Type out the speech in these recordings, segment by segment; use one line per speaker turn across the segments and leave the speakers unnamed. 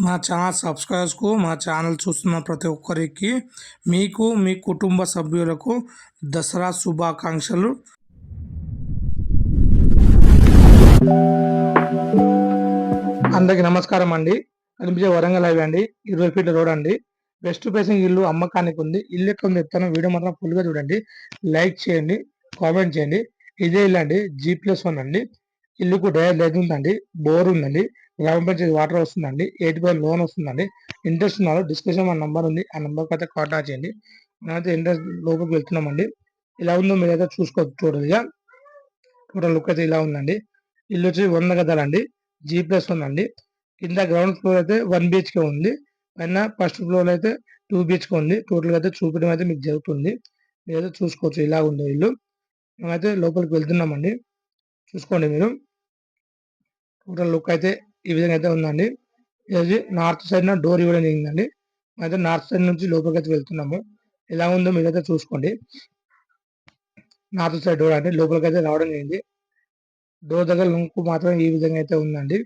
మా ఛానల్ సబ్స్క్రైబర్స్కు మా ఛానల్ చూస్తున్న ప్రతి ఒక్కరికి మీకు మీ కుటుంబ సభ్యులకు దసరా శుభాకాంక్షలు. అందరికీ నమస్కారం అండి. కనిపించే వరంగల్ హైవే అండి. ఇరవై ఫీట్ల రోడ్ అండి. వెస్ట్ ఫేసింగ్ ఇల్లు అమ్మకానికి ఉంది. ఇల్లు ఎక్కడ ఉంది చెప్తాను. వీడియో మాత్రం ఫుల్గా చూడండి. లైక్ చేయండి. కామెంట్ చేయండి. ఇదే ఇల్లు అండి. జీ ప్లస్ వన్ అండి. ఇల్లుకు కూడా లైట్ ఉందండి బోర్ ఉందండి గ్రామ పంచాయతీ వాటర్ వస్తుందండి ఎయిట్ బై లోన్ వస్తుందండి. ఇంట్రెస్ట్ ఉన్నారు డిస్కషన్ మన నంబర్ ఉంది ఆ నెంబర్కి అయితే కాంటాక్ట్ చేయండి. మేమైతే ఇంట్రెస్ట్ లోపలికి వెళ్తున్నామండి. ఇలా ఉందో మీరైతే చూసుకోవచ్చు చూడదుగా టోటల్ లుక్ అయితే ఇలా ఉందండి. ఇల్లు వచ్చి వంద గదాలండి జీ ప్లస్ ఉందండి. కింద గ్రౌండ్ ఫ్లోర్ అయితే వన్ బిహెచ్కే ఉంది. పైన ఫస్ట్ ఫ్లోర్ అయితే టూ బిహెచ్కే ఉంది. టోటల్ అయితే చూపించడం అయితే మీకు జరుగుతుంది. మీరైతే చూసుకోవచ్చు ఇలా ఉందో ఇల్లు. మేమైతే లోపలికి వెళ్తున్నామండి. చూసుకోండి మీరు. టోటల్ లుక్ అయితే ఈ విధంగా అయితే ఉందండి. ఇది నార్త్ సైడ్ డోర్ ఇవ్వడం జరిగిందండి. అయితే నార్త్ సైడ్ నుంచి లోపలికి అయితే వెళ్తున్నాము. ఎలా ఉందో మీరైతే చూసుకోండి. నార్త్ సైడ్ డోర్ అంటే లోపలికి అయితే రావడం జరిగింది. డోర్ దగ్గర లుక్ మాత్రం ఈ విధంగా అయితే ఉందండి.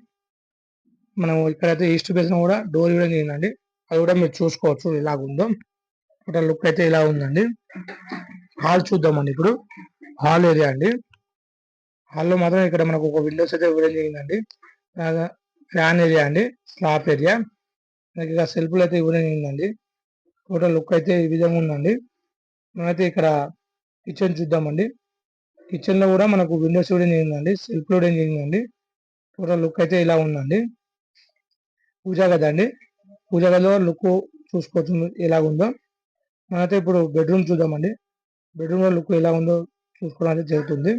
మనం ఇక్కడైతే ఈస్ట్ బేస్ కూడా డోర్ ఇవ్వడం జరిగిందండి. అది కూడా మీరు చూసుకోవచ్చు ఇలాగుందో టోటల్ లుక్ అయితే ఇలా ఉందండి. హాల్ చూద్దామండి ఇప్పుడు. హాల్ ఏరియా అండి. హాల్లో మాత్రం ఇక్కడ మనకు ఒక విండోస్ అయితే ఇవ్వడం జరిగిందండి. ఫ్యాన్ ఏరియా అండి స్లాప్ ఏరియా మనకి ఇక్కడ సెల్ఫ్లు అయితే ఇవ్వడం జరిగిందండి. టోటల్ లుక్ అయితే ఈ విధంగా ఉందండి. మనమైతే ఇక్కడ కిచెన్ చూద్దామండి. కిచెన్లో కూడా మనకు విండోస్ ఇవ్వడం జరిగిందండి సెల్ఫ్ ఇవ్వడం జరిగిందండి. టోటల్ లుక్ అయితే ఇలా ఉందండి. పూజా గది అండి. పూజా గదిలో లుక్ చూసుకోవచ్చు ఎలా ఉందో. మనమైతే ఇప్పుడు బెడ్రూమ్ చూద్దామండి. బెడ్రూమ్లో లుక్ ఎలా ఉందో చూసుకోవడం జరుగుతుంది.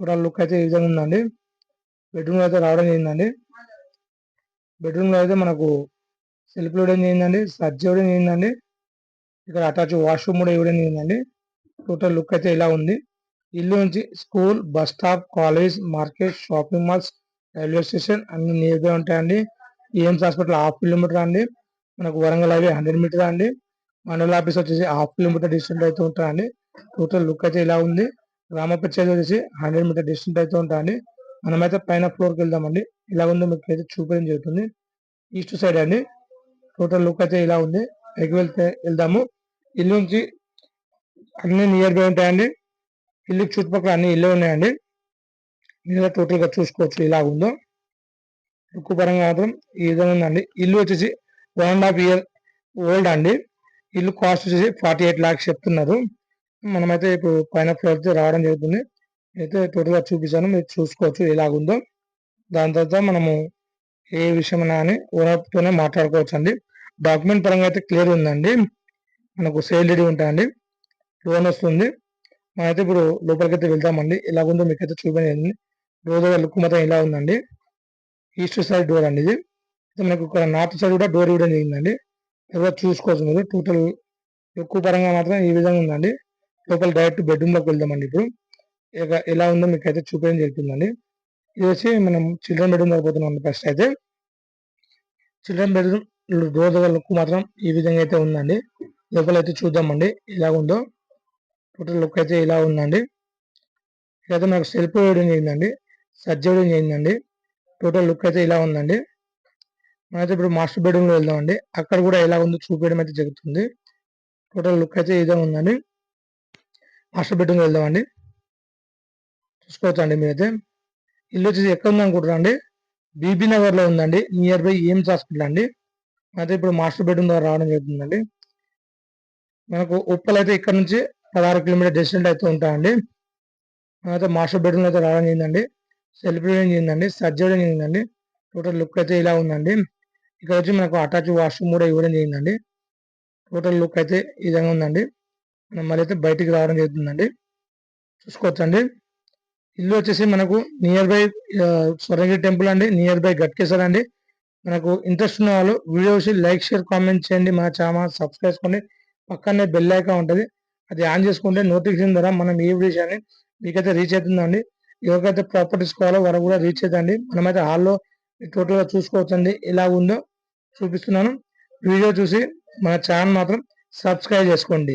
టోటల్ లుక్ అయితే ఈ విధంగా ఉందండి. బెడ్రూమ్ అయితే రావడం జరిగిందండి. బెడ్రూమ్లో అయితే మనకు సెల్ఫ్ ఇవ్వడం జరిగిందండి సర్జ్ ఇవ్వడం జరిగిందండి ఇక్కడ అటాచ్ వాష్రూమ్ కూడా ఇవ్వడం జరిగిందండి. టోటల్ లుక్ అయితే ఇలా ఉంది. ఇల్లు నుంచి school bus stop college market shopping malls railway station అన్ని నియర్ బై ఉంటాయండి ఏఎంస్ హాస్పిటల్ హాఫ్ కిలోమీటర్ అండి. మనకు వరంగల్ హైవే హండ్రెడ్ మీటర్ అండి. మండల ఆఫీస్ వచ్చేసి హాఫ్ కిలోమీటర్ డిస్టెన్స్ అయితే ఉంటాయండి. టోటల్ లుక్ అయితే ఇలా ఉంది. రామప్ప చేతి వచ్చేసి హండ్రెడ్ మీటర్ డిస్టెంట్ అయితే ఉంటాయండి. మనమైతే పైన ఫ్లోర్కి వెళ్దామండి. ఇలా ఉందో మీకు అయితే చూపించడం జరుగుతుంది. ఈస్ట్ సైడ్ అండి. టోటల్ లుక్ అయితే ఇలా ఉంది. పైకి వెళ్తే వెళ్దాము. ఇల్లు నుంచి అన్ని నియర్ బై ఉంటాయండి. ఇల్లు చుట్టుపక్కల అన్ని ఇల్లు ఉన్నాయండి. మీరు టోటల్గా చూసుకోవచ్చు ఇలా ఉందో. లుక్ పరంగా మాత్రం ఈ విధంగా ఉందండి. ఇల్లు వచ్చేసి one and half year old అండి. ఇల్లు కాస్ట్ వచ్చేసి ఫార్టీ ఎయిట్ ల్యాక్స్ చెప్తున్నారు. మనమైతే ఇప్పుడు పైన ఫ్లోర్ రావడం జరుగుతుంది. అయితే టోటల్గా చూపించాను మీరు చూసుకోవచ్చు ఎలాగుందో. దాని తర్వాత మనము ఏ విషయమైనా అని ఓనర్తోనే మాట్లాడుకోవచ్చు అండి డాక్యుమెంట్ పరంగా అయితే క్లియర్ ఉందండి. మనకు సేల్ రెడీ ఉంటాయండి. లోన్ వస్తుంది. మనమైతే ఇప్పుడు లోపలికి అయితే వెళ్తామండి ఎలాగుందో మీకు అయితే చూపించండి. డోర్ దగ్గర లుక్ మొత్తం ఇలా ఉందండి. ఈస్ట్ సైడ్ డోర్ అండి ఇది. మనకు ఇక్కడ నార్త్ సైడ్ కూడా డోర్ ఇవ్వడం జరిగిందండి తర్వాత చూసుకోవచ్చు మీరు. టోటల్ లుక్ పరంగా మాత్రం ఈ విధంగా ఉందండి. లోపల డైరెక్ట్ బెడ్రూమ్లోకి వెళ్దామండి ఇప్పుడు. ఇక ఎలా ఉందో మీకు అయితే చూపించడం జరుగుతుందండి. ఇది వచ్చి మనం చిల్డ్రన్ బెడ్రూమ్ పోతున్నాం ఫస్ట్ అయితే. చిల్డ్రన్ బెడ్రూమ్ డోర్ దగ్గర లుక్ మాత్రం ఈ విధంగా అయితే ఉందండి. లోపల అయితే చూద్దామండి ఎలా ఉందో. టోటల్ లుక్ అయితే ఇలా ఉందండి. ఇకైతే మనకు సెల్ఫ్ వేయడం చేయిందండి సర్జ్ వేయడం చేయిందండి టోటల్ లుక్ అయితే ఇలా ఉందండి. మనమైతే ఇప్పుడు మాస్టర్ బెడ్రూమ్లో వెళ్దామండి. అక్కడ కూడా ఎలా ఉందో చూపించడం అయితే జరుగుతుంది. టోటల్ లుక్ అయితే ఇదే ఉందండి. మాస్టర్ బెడ్రూమ్ వెళ్దామండి. చూసుకోవచ్చు అండి మీరైతే. ఇల్లు వచ్చేసి ఎక్కడ ఉంది అండి బీబీ నగర్లో ఉందండి. నియర్ బై ఎయిమ్స్ హాస్పిటల్ అండి. అయితే ఇప్పుడు మాస్టర్ బెడ్రూమ్ ద్వారా రావడం జరుగుతుందండి. మనకు ఉప్పల్ అయితే ఇక్కడ నుంచి పదహారు కిలోమీటర్ డిస్టెంట్ అయితే ఉంటాయండి. అయితే మాస్టర్ బెడ్రూమ్ అయితే రావడం జరిగిందండి. సెల్ఫ్ చేయిందండి సర్జరీ జరిగిందండి. టోటల్ లుక్ అయితే ఇలా ఉందండి. ఇక్కడ వచ్చి మనకు అటాచ్ వాష్రూమ్ కూడా ఇవ్వడం జరిగిందండి. టోటల్ లుక్ అయితే ఈ విధంగా ఉందండి. మళ్ళీ అయితే బయటికి రావడం జరుగుతుందండి. చూసుకోవచ్చండి. ఇల్లు వచ్చేసి మనకు నియర్ బై స్వర్ణగిరి టెంపుల్ అండి. నియర్ బై గట్కేశ్వర్ అండి. మనకు ఇంట్రెస్ట్ ఉన్న వాళ్ళు వీడియోస్ లైక్ షేర్ కామెంట్ చేయండి. మన ఛానల్ సబ్స్క్రైబ్ చేసుకోండి. పక్కనే బెల్ ఐకాన్ ఉంటుంది. అది ఆన్ చేసుకుంటే నోటిఫికేషన్ ద్వారా మనం ఏ విషయాన్ని మీకైతే రీచ్ అవుతుందండి ఎవరికైతే ప్రాపర్టీస్ కావాలో వారు కూడా రీచ్ అవుతుంది మనమైతే హాల్లో టోటల్గా చూసుకోవచ్చండి. ఎలా ఉందో చూపిస్తున్నాను. వీడియో చూసి మన ఛానల్ మాత్రం సబ్స్క్రైబ్ చేసుకోండి.